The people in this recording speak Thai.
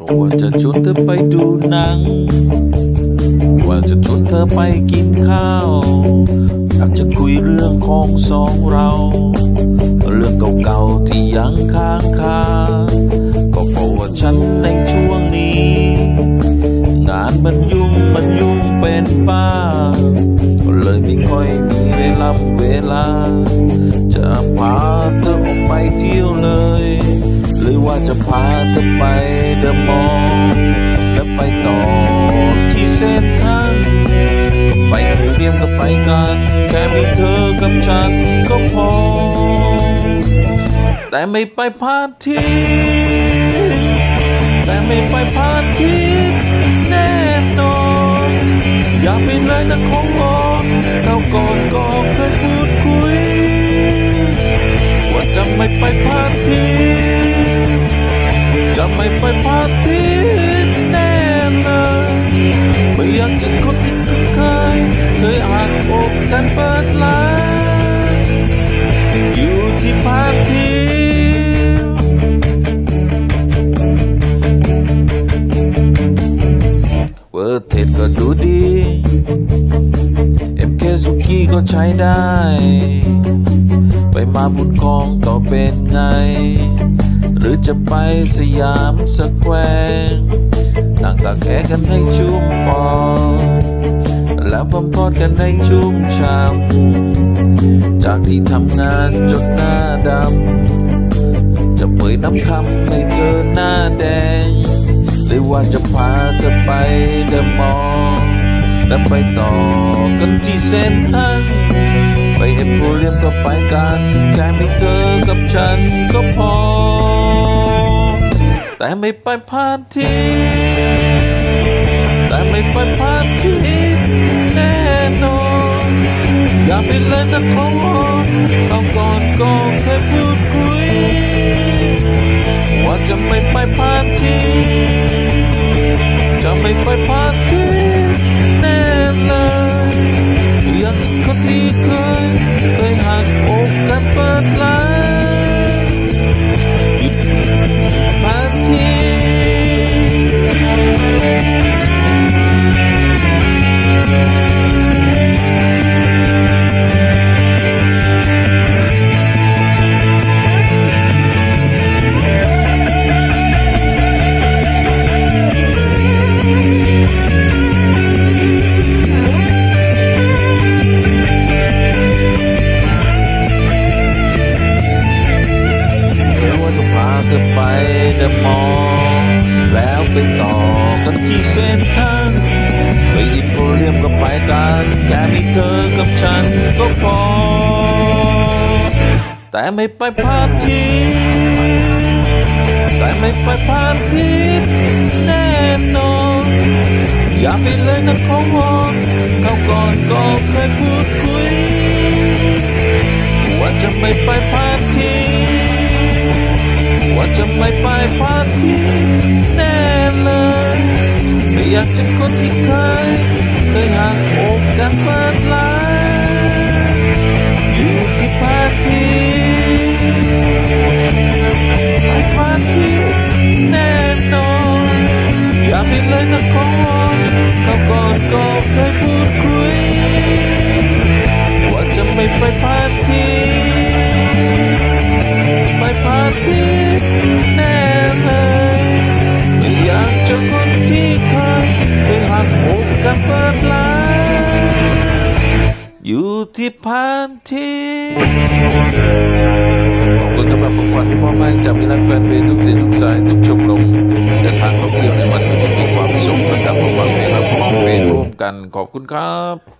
ก็ว่าจะชวนเธอไปดูหนัง ว่าจะชวนเธอไปกินข้าวอยากจะคุยเรื่องของสองเรา เรื่องเก่าๆที่ยังค้างคา ก็เพราะว่าฉันในช่วงนี้ งานมันยุ่งมันยุ่งเป็นบ้าก็เลยไม่ค่อยมีเวลาเวลา จะพาเธอออกไปเที่ยวเลย หรือว่าจะพาเธ ไปเดอะมอลล์แล้วไปต่อที่เส้นทางก็ไปเรียมก็ไปกันแค่มีเธอกับฉันก็พอ แต่ไม่ไปพาทีแต่ไม่ไปพาทีแน่นอนอย่าไปเลยนะของงอเราก่อนก็เคยพูดคุย ว่าจะไม่ไปพาทีจะ ไม่ไปพาร์ทีแน่เลยไม่อยากจะคนที่เคยเคยอ่านอกกันเปิดร้าอยู่ที่พาร์ทีเวอร์เทดก็ดูดี MK สุกี้ก็ใช้ได้ ไปมาบุญคองก็เป็นไง หรือจะไปสยามสแควร์นั่งตากแอร์กันให้ชุ่มปอแล้วพัมพอดกันให้ชุ่มช่ำจากที่ทำงานจนหน้าดำ จะเผยน้ำคำให้เจอหน้าแดงหรือว่าจะพาเธอไปเดอะมอลล์แล้วไปต่อกันที่เส้นทางไปเอ็มโพเรียมก็ไปกันแค่มีเธอกับฉันก็พอ แต่ไม่ไปพานทีแต่ไม่ไปพานทีแน่นอนอย่าไปเล่นนะของเอาก่อนก็แค่พูด เดอะมอลล์แล้วไปต่อกันที่เส้นทางไปอิมโพเรียมก็ไปกันแค่มีเธอกับฉันก็พอ แต่ไม่ไปพาร์ทีแต่ไม่ไปพาร์ทีแน่นอน อย่าไปเลยนะของวอนเขาก่อนก็เคยพูดคุยว่าจะไม่ไปพาร์ที ว่าจะไม่ไปพาร์ทีแน่เลยไม่อยากจะคนที่เคยเคยห่างอกกันเปิดร้านอยู่ที่พาร์ทีไปพาร์ทีแน่นอนอย่าไปเลยนะของวอนเขาก่อนก็เคยพูดคุยว่าจะไม่ไปพา อยู่ที่พาร์ทีขอบคุณสำหรับของขวัญที่มอบให้จากมิลันแฟนเพลงทุกสีทุกสายทุกชมรมเดินทางท่องเที่ยวในวันนี้มีความสุขนะครับผมฟังเพลงและมองเพลงร่วมกันขอบคุณครับ